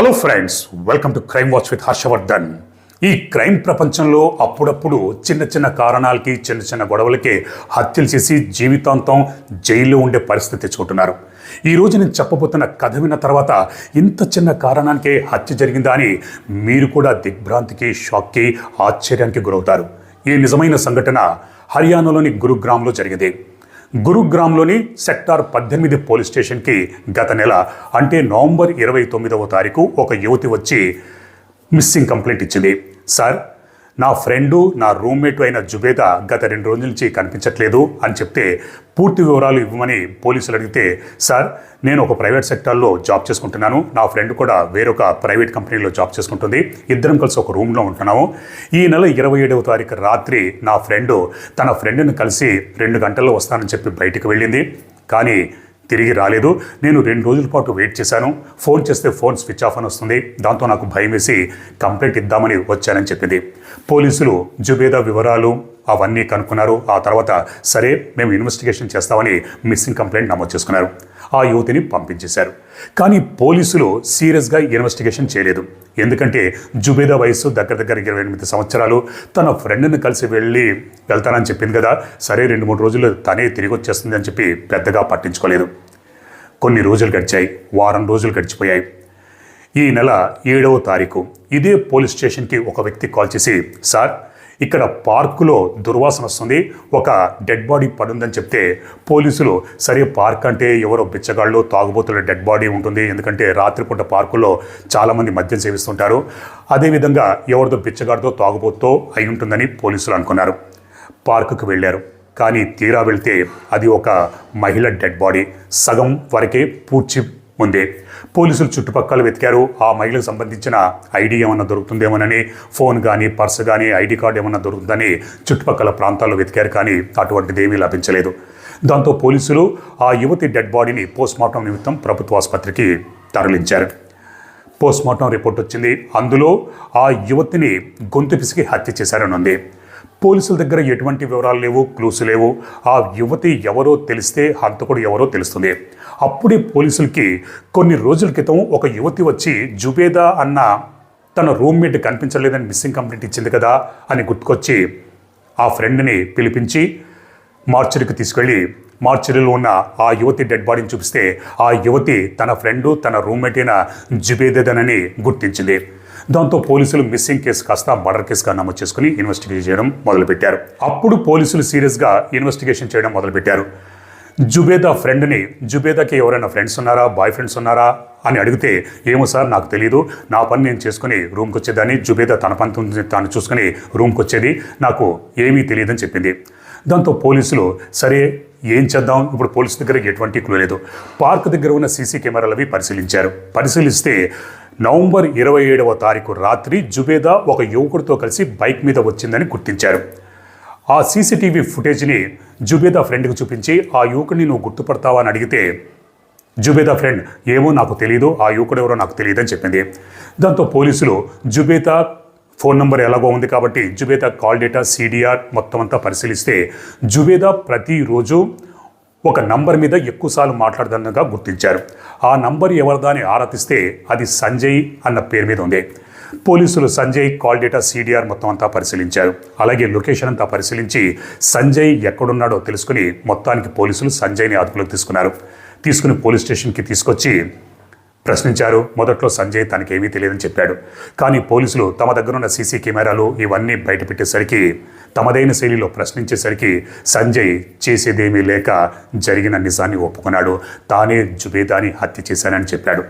Hello friends welcome to crime watch with Harshavardhan ఈ crime ప్రపంచంలో అప్పుడప్పుడు చిన్న చిన్న కారణాలకి చిన్న చిన్న గొడవలకి హత్యలు చేసి జీవితాంతం జైల్లో ఉండే పరిస్థితి తెచ్చుకుంటున్నారు. ఈ రోజు నేను చెప్పబోతున్న కథ విన్న తర్వాత ఇంత చిన్న కారణానికే హత్య జరిగిందా అని మీరు కూడా దిగ్భ్రాంతికి షాక్కి ఆశ్చర్యానికి గురవుతారు. ఈ నిజమైన సంఘటన హర్యానాలోని గురుగ్రామ్లో జరిగింది గురుగ్రామ్లోని సెక్టార్ పద్దెనిమిది పోలీస్ స్టేషన్కి గత నెల అంటే నవంబర్ ఇరవై తొమ్మిదవ తారీఖు ఒక యువతి వచ్చి మిస్సింగ్ కంప్లైంట్ ఇచ్చింది. సార్ నా ఫ్రెండు నా రూమ్మేట్ అయిన జుబేదా గత రెండు రోజుల నుంచి కనిపించట్లేదు అని చెప్తే పూర్తి వివరాలు ఇవ్వమని పోలీసులు అడిగితే సార్ నేను ఒక ప్రైవేట్ సెక్టార్లో జాబ్ చేసుకుంటున్నాను. నా ఫ్రెండ్ కూడా వేరొక ప్రైవేట్ కంపెనీలో జాబ్ చేసుకుంటుంది. ఇద్దరం కలిసి ఒక రూమ్లో ఉంటున్నాము. ఈ నెల ఇరవై ఏడవ తారీఖు రాత్రి నా ఫ్రెండ్ తన ఫ్రెండ్ని కలిసి రెండు గంటల్లో వస్తానని చెప్పి బయటికి వెళ్ళింది. కానీ తిరిగి రాలేదు. నేను రెండు రోజుల పాటు వెయిట్ చేశాను. ఫోన్ చేస్తే ఫోన్ స్విచ్ ఆఫ్ అని వస్తుంది. దాంతో నాకు భయం వేసి కంప్లైంట్ ఇద్దామని వచ్చానని చెప్పింది. పోలీసులు జుబేదా వివరాలు అవన్నీ కనుక్కున్నారు. ఆ తర్వాత సరే మేము ఇన్వెస్టిగేషన్ చేస్తామని మిస్సింగ్ కంప్లైంట్ నమోదు చేసుకున్నారు. ఆ యువతిని పంపించేశారు. కానీ పోలీసులు సీరియస్గా ఇన్వెస్టిగేషన్ చేయలేదు. ఎందుకంటే జుబేదా వయస్సు దగ్గర దగ్గర ఇరవై ఎనిమిది సంవత్సరాలు. తన ఫ్రెండ్ని కలిసి వెళ్ళి వెళ్తానని చెప్పింది కదా సరే రెండు మూడు రోజులు తనే తిరిగి వచ్చేస్తుంది అని చెప్పి పెద్దగా పట్టించుకోలేదు. కొన్ని రోజులు గడిచాయి. వారం రోజులు గడిచిపోయాయి. ఈ నెల ఏడవ తారీఖు. ఇదే పోలీస్ స్టేషన్కి ఒక వ్యక్తి కాల్ చేసి సార్ ఇక్కడ పార్కులో దుర్వాసన వస్తుంది. ఒక డెడ్ బాడీ పడుందని చెప్తే పోలీసులు సరే పార్క్ అంటే ఎవరో బిచ్చగాళ్ళు తాగుబోతుల డెడ్ బాడీ ఉంటుంది. ఎందుకంటే రాత్రిపూట పార్కులో చాలామంది మద్యం సేవిస్తుంటారు. అదేవిధంగా ఎవరిదో బిచ్చగాడితో తాగుబోతో అయి ఉంటుందని పోలీసులు అనుకున్నారు. పార్కుకు వెళ్ళారు. కానీ తీరా వెళ్తే అది ఒక మహిళ డెడ్ బాడీ సగం వరకే పూడ్చి ఉంది. పోలీసులు చుట్టుపక్కల వెతికారు. ఆ మహిళకు సంబంధించిన ఐడి ఏమన్నా దొరుకుతుందేమోనని ఫోన్ కానీ పర్స్ కానీ ఐడి కార్డు ఏమన్నా దొరుకుతుందని చుట్టుపక్కల ప్రాంతాల్లో వెతికారు కానీ అటువంటిది ఏమీ లభించలేదు. దాంతో పోలీసులు ఆ యువతి డెడ్ బాడీని పోస్ట్మార్టం నిమిత్తం ప్రభుత్వ ఆసుపత్రికి తరలించారు. పోస్ట్మార్టం రిపోర్ట్ వచ్చింది. అందులో ఆ యువతిని గొంతు పిసికి హత్య చేశారని ఉంది పోలీసుల దగ్గర ఎటువంటి వివరాలు లేవు క్లూస్ లేవు. ఆ యువతి ఎవరో తెలిస్తే హంతకుడు ఎవరో తెలుస్తుంది. అప్పుడే పోలీసులకి కొన్ని రోజుల క్రితం ఒక యువతి వచ్చి జుబేదా అన్న తన రూమ్మేట్ కనిపించలేదని మిస్సింగ్ కంప్లైంట్ ఇచ్చింది కదా అని గుర్తుకొచ్చి ఆ ఫ్రెండ్ని పిలిపించి మార్చరీకి తీసుకెళ్ళి మార్చరీలో ఉన్న ఆ యువతి డెడ్ బాడీని చూపిస్తే ఆ యువతి తన ఫ్రెండు తన రూమ్మేట్ అయిన జుబేదేదనని గుర్తించింది. దాంతో పోలీసులు మిస్సింగ్ కేసు కాస్త మర్డర్ కేసుగా నమోదు చేసుకుని ఇన్వెస్టిగేట్ చేయడం మొదలుపెట్టారు. అప్పుడు పోలీసులు సీరియస్గా ఇన్వెస్టిగేషన్ చేయడం మొదలుపెట్టారు. జుబేదా ఫ్రెండ్ని జుబేదాకి ఎవరైనా ఫ్రెండ్స్ ఉన్నారా బాయ్ ఫ్రెండ్స్ ఉన్నారా అని అడిగితే ఏమో సార్ నాకు తెలియదు నా పని నేను చేసుకుని రూమ్కి వచ్చేదాన్ని. జుబేదా తన పని తాను చూసుకుని రూమ్కి వచ్చేది. నాకు ఏమీ తెలియదని చెప్పింది. దాంతో పోలీసులు సరే ఏం చేద్దాం? ఇప్పుడు పోలీసు దగ్గర ఎటువంటి క్లూ లేదు. పార్క్ దగ్గర ఉన్న సీసీ కెమెరాలు అవి పరిశీలించారు. పరిశీలిస్తే నవంబర్ ఇరవై ఏడవ తారీఖు రాత్రి జుబేదా ఒక యువకుడితో కలిసి బైక్ మీద వచ్చిందని గుర్తించారు. ఆ సీసీటీవీ ఫుటేజ్ని జుబేదా ఫ్రెండ్కి చూపించి ఆ యువకుడిని నువ్వు గుర్తుపడతావా? అని అడిగితే జుబేదా ఫ్రెండ్ ఏమో నాకు తెలియదు ఆ యువకుడు ఎవరో నాకు తెలియదని చెప్పింది. దాంతో పోలీసులు జుబేదా ఫోన్ నంబర్ ఎలాగో ఉంది కాబట్టి జుబేదా కాల్ డేటా సీడీఆర్ మొత్తం అంతా పరిశీలిస్తే జుబేదా ప్రతిరోజు ఒక నంబర్ మీద ఎక్కువసార్లు మాట్లాడుతుండగా గుర్తించారు. ఆ నంబర్ ఎవరిదా అని ఆరా అది సంజయ్ అన్న పేరు మీద ఉంది. పోలీసులు సంజయ్ కాల్ డేటా సీడీఆర్ మొత్తం అంతా పరిశీలించారు. అలాగే లొకేషన్ అంతా పరిశీలించి సంజయ్ ఎక్కడున్నాడో తెలుసుకుని మొత్తానికి పోలీసులు సంజయ్ని అదుపులోకి తీసుకున్నారు. తీసుకుని పోలీస్ స్టేషన్కి తీసుకొచ్చి ప్రశ్నించారు. మొదట్లో సంజయ్ తనకేమీ తెలియదని చెప్పాడు. కానీ పోలీసులు తమ దగ్గరున్న సీసీ కెమెరాలు ఇవన్నీ బయటపెట్టేసరికి తమదైన శైలిలో ప్రశ్నించేసరికి సంజయ్ చేసేదేమీ లేక జరిగిన నిజాన్ని ఒప్పుకున్నాడు. తానే జుబేదాని హత్య చేశానని చెప్పాడు.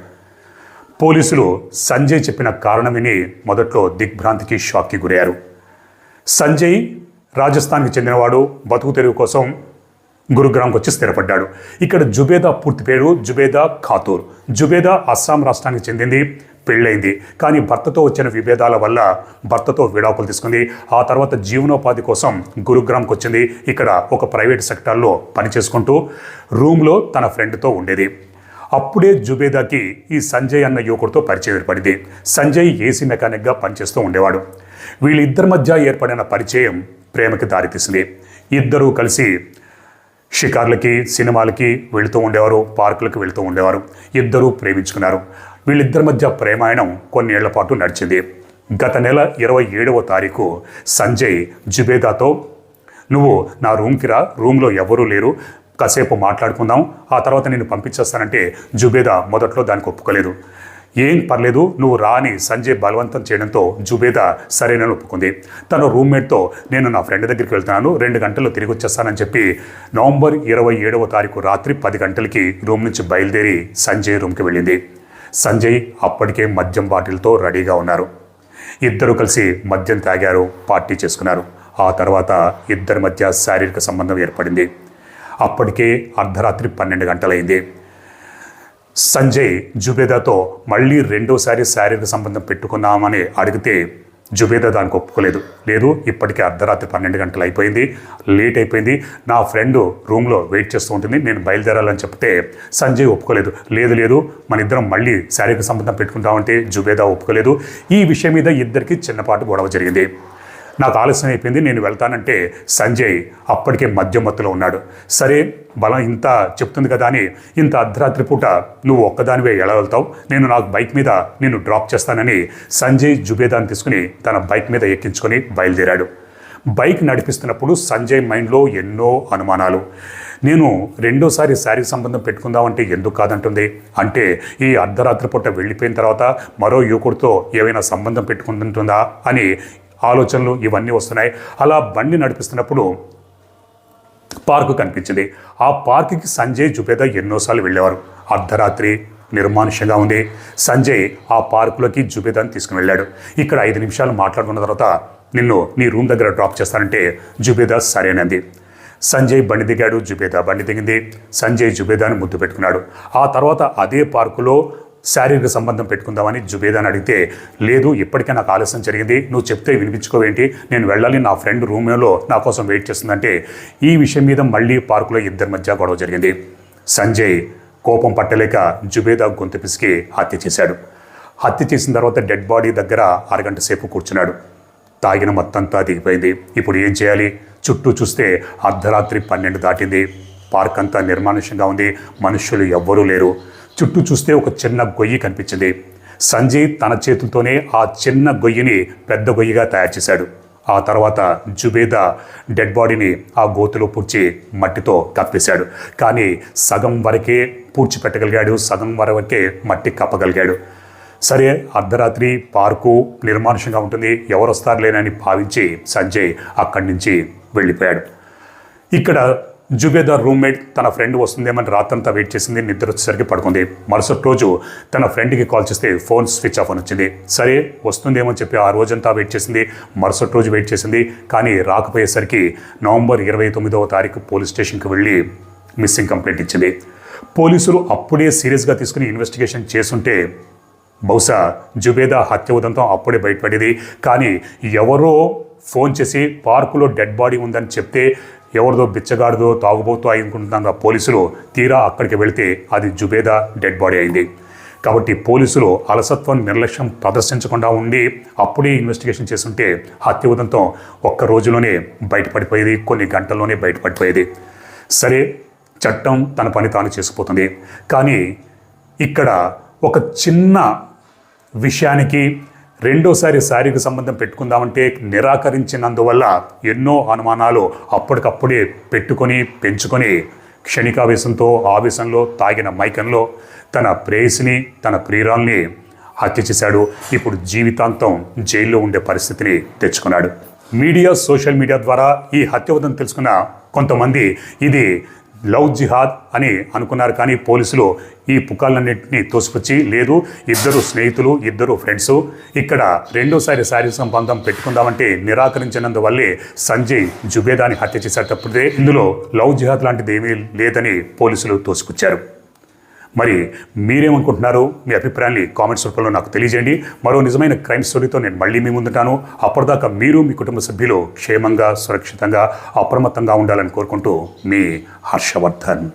పోలీసులు సంజయ్ చెప్పిన కారణం విని మొదట్లో దిగ్భ్రాంతికి షాక్కి గురయ్యారు. సంజయ్ రాజస్థాన్కి చెందినవాడు బతుకు తెరువు కోసం గురుగ్రామ్కి వచ్చి స్థిరపడ్డాడు. ఇక్కడ జుబేదా పూర్తి పేరు జుబేదా ఖాతూర్. జుబేదా అస్సాం రాష్ట్రానికి చెందింది. పెళ్ళైంది. కానీ భర్తతో వచ్చిన విభేదాల వల్ల భర్తతో విడాకులు తీసుకుంది. ఆ తర్వాత జీవనోపాధి కోసం గురుగ్రామ్కి వచ్చింది. ఇక్కడ ఒక ప్రైవేట్ సెక్టార్లో పనిచేసుకుంటూ రూమ్లో తన ఫ్రెండ్తో ఉండేది. అప్పుడే జుబేదాకి ఈ సంజయ్ అన్న యువకుడితో పరిచయం ఏర్పడింది. సంజయ్ ఏసీ మెకానిక్గా పనిచేస్తూ ఉండేవాడు. వీళ్ళిద్దరి మధ్య ఏర్పడిన పరిచయం ప్రేమకి దారితీసింది ఇద్దరూ కలిసి షికార్లకి సినిమాలకి వెళుతూ ఉండేవారు పార్కులకు వెళుతూ ఉండేవారు. ఇద్దరూ ప్రేమించుకున్నారు. వీళ్ళిద్దరి మధ్య ప్రేమాయణం కొన్నేళ్ళ పాటు నడిచింది. గత నెల ఇరవై ఏడవ తారీఖు సంజయ్ జుబేదాతో నువ్వు నా రూమ్కి రా రూమ్లో ఎవరూ లేరు కాసేపు మాట్లాడుకుందాం ఆ తర్వాత నేను పంపించేస్తానంటే జుబేదా మొదట్లో దానికి ఒప్పుకోలేదు. ఏం పర్లేదు నువ్వు రాని సంజయ్ బలవంతం చేయడంతో జుబేదా సరేనని ఒప్పుకుంది. తన రూమ్మేట్తో నేను నా ఫ్రెండ్ దగ్గరికి వెళ్తున్నాను రెండు గంటల్లో తిరిగి వచ్చేస్తానని చెప్పి నవంబర్ ఇరవై ఏడవ తారీఖు రాత్రి పది గంటలకి రూమ్ నుంచి బయలుదేరి సంజయ్ రూమ్కి వెళ్ళింది. సంజయ్ అప్పటికే మద్యం బాటిల్తో రెడీగా ఉన్నారు. ఇద్దరు కలిసి మద్యం తాగారు పార్టీ చేసుకున్నారు. ఆ తర్వాత ఇద్దరి మధ్య శారీరక సంబంధం ఏర్పడింది. అప్పటికే అర్ధరాత్రి పన్నెండు గంటలైంది. సంజయ్ జుబేదాతో మళ్ళీ రెండోసారి శారీరక సంబంధం పెట్టుకున్నామని అడిగితే జుబేదా దానికి ఒప్పుకోలేదు. లేదు ఇప్పటికే అర్ధరాత్రి పన్నెండు గంటలు అయిపోయింది. లేట్ అయిపోయింది. నా ఫ్రెండ్ రూమ్లో వెయిట్ చేస్తూ ఉంటుంది. నేను బయలుదేరాలని చెప్తే సంజయ్ ఒప్పుకోలేదు. లేదు లేదు మన ఇద్దరం మళ్ళీ శారీరక సంబంధం పెట్టుకుంటామంటే జుబేదా ఒప్పుకోలేదు. ఈ విషయం మీద ఇద్దరికి చిన్నపాటు గొడవ జరిగింది. నాకు ఆలస్యం అయిపోయింది నేను వెళ్తానంటే సంజయ్ అప్పటికే మధ్యమత్తులో ఉన్నాడు. సరే బలం ఇంత చెప్తుంది కదా అని ఇంత అర్ధరాత్రి పూట నువ్వు ఒక్కదానివే ఎలా వెళ్తావు? నేను నాకు బైక్ మీద నేను డ్రాప్ చేస్తానని సంజయ్ జుబేదాన్ని తీసుకుని తన బైక్ మీద ఎక్కించుకొని బయలుదేరాడు. బైక్ నడిపిస్తున్నప్పుడు సంజయ్ మైండ్లో ఎన్నో అనుమానాలు. నేను రెండోసారి శారీ సంబంధం పెట్టుకుందామంటే ఎందుకు కాదంటుంది? అంటే ఈ అర్ధరాత్రి పూట వెళ్ళిపోయిన తర్వాత మరో యువకుడితో ఏమైనా సంబంధం పెట్టుకుంటుందా అని ఆలోచనలు ఇవన్నీ వస్తున్నాయి. అలా బండి నడిపిస్తున్నప్పుడు పార్కు కనిపించింది. ఆ పార్కుకి సంజయ్ జుబేదా ఎన్నోసార్లు వెళ్ళేవారు. అర్ధరాత్రి నిర్మానుష్యంగా ఉంది. సంజయ్ ఆ పార్కులోకి జుబేదాన్ని తీసుకుని వెళ్ళాడు. ఇక్కడ ఐదు నిమిషాలు మాట్లాడుకున్న తర్వాత నిన్ను నీ రూమ్ దగ్గర డ్రాప్ చేస్తానంటే జుబేదా సరేనంది. సంజయ్ బండి దిగాడు జుబేదా బండి దిగింది. సంజయ్ జుబేదాని ముద్దు పెట్టుకున్నాడు. ఆ తర్వాత అదే పార్కులో శారీరక సంబంధం పెట్టుకుందామని జుబేదాని అడిగితే లేదు ఇప్పటికే నాకు ఆలస్యం జరిగింది. నువ్వు చెప్తే వినిపించుకోవేంటి? నేను వెళ్ళాలి నా ఫ్రెండ్ రూమ్లో నా కోసం వెయిట్ చేస్తుందంటే ఈ విషయం మీద మళ్ళీ పార్కులో ఇద్దరి మధ్య గొడవ జరిగింది. సంజయ్ కోపం పట్టలేక జుబేదా గొంతు పిసికి హత్య చేశాడు. హత్య చేసిన తర్వాత డెడ్ బాడీ దగ్గర అరగంట సేపు కూర్చున్నాడు. తాగిన మొత్తంతా దిగిపోయింది. ఇప్పుడు ఏం చేయాలి? చుట్టూ చూస్తే అర్ధరాత్రి పన్నెండు దాటింది. పార్క్ అంతా నిర్మానుష్యంగా ఉంది. మనుష్యులు ఎవ్వరూ లేరు. చుట్టూ చూస్తే ఒక చిన్న గొయ్యి కనిపించింది. సంజయ్ తన చేతులతోనే ఆ చిన్న గొయ్యిని పెద్ద గొయ్యిగా తయారు చేశాడు. ఆ తర్వాత జుబేదా డెడ్ బాడీని ఆ గోతులో పూడ్చి మట్టితో కప్పేశాడు. కానీ సగం వరకే పూడ్చిపెట్టగలిగాడు సగం వరకే మట్టి కప్పగలిగాడు. సరే అర్ధరాత్రి పార్కు నిర్మానుషంగా ఉంటుంది. ఎవరు వస్తారులేనని భావించి సంజయ్ అక్కడి నుంచి వెళ్ళిపోయాడు. ఇక్కడ జుబేదార్ రూమ్మేట్ తన ఫ్రెండ్ వస్తుందేమని రాత్రంతా వెయిట్ చేసింది నిద్ర వచ్చేసరికి పడుకుంది. మరుసటి రోజు తన ఫ్రెండ్కి కాల్ చేస్తే ఫోన్ స్విచ్ ఆఫ్ అని వచ్చింది. సరే వస్తుందేమో చెప్పి ఆ రోజంతా వెయిట్ చేసింది మరుసటి రోజు వెయిట్ చేసింది. కానీ రాకపోయేసరికి నవంబర్ ఇరవై తొమ్మిదవ తారీఖు పోలీస్ స్టేషన్కి వెళ్ళి మిస్సింగ్ కంప్లైంట్ ఇచ్చింది. పోలీసులు అప్పుడే సీరియస్గా తీసుకుని ఇన్వెస్టిగేషన్ చేసుంటే బహుశా జుబేదా హత్య ఉదంతం అప్పుడే బయటపడేది. కానీ ఎవరో ఫోన్ చేసి పార్కులో డెడ్ బాడీ ఉందని చెప్తే ఎవరిదో బిచ్చగాడిదో తాగుబోతూ అనుకుంటున్నాగా పోలీసులు తీరా అక్కడికి వెళితే అది జుబేదా డెడ్ బాడీ అయింది. కాబట్టి పోలీసులు అలసత్వం నిర్లక్ష్యం ప్రదర్శించకుండా ఉండి అప్పుడే ఇన్వెస్టిగేషన్ చేస్తుంటే హత్య ఉదంతం ఒక్క రోజులోనే బయటపడిపోయేది కొన్ని గంటల్లోనే బయటపడిపోయేది. సరే చట్టం తన పని తాను చేసుకుపోతుంది. కానీ ఇక్కడ ఒక చిన్న విషయానికి రెండోసారి శారీరక సంబంధం పెట్టుకుందామంటే నిరాకరించినందువల్ల ఎన్నో అనుమానాలు అప్పటికప్పుడే పెట్టుకొని పెంచుకొని క్షణికావేశంతో ఆవేశంలో తాగిన మైకంలో తన ప్రేయసిని తన ప్రియురాల్ని హత్య చేశాడు. ఇప్పుడు జీవితాంతం జైల్లో ఉండే పరిస్థితిని తెచ్చుకున్నాడు. మీడియా సోషల్ మీడియా ద్వారా ఈ హత్య హత్యవదం తెలుసుకున్న కొంతమంది ఇది లవ్ జిహాద్ అని అనుకున్నారు. కానీ పోలీసులు ఈ పుకాలన్నింటినీ తోసిపుచ్చి లేదు ఇద్దరు స్నేహితులు ఇద్దరు ఫ్రెండ్స్ ఇక్కడ రెండోసారి శారీరక సంబంధం పెట్టుకుందామంటే నిరాకరించినందువల్లే సంజయ్ జుబేదాని హత్య చేసేటప్పుడే ఇందులో లవ్ జిహాద్ లాంటిది ఏమీ లేదని పోలీసులు తోసిపుచ్చారు. మరి మీరేమనుకుంటున్నారు? మీ అభిప్రాయాన్ని కామెంట్స్ రూపంలో నాకు తెలియజేయండి. మరో నిజమైన క్రైమ్ స్టోరీతో నేను మళ్ళీ మీ ముందుంటాను. అప్పటిదాకా మీరు మీ కుటుంబ సభ్యులు క్షేమంగా సురక్షితంగా అప్రమత్తంగా ఉండాలని కోరుకుంటూ మీ హర్షవర్ధన్.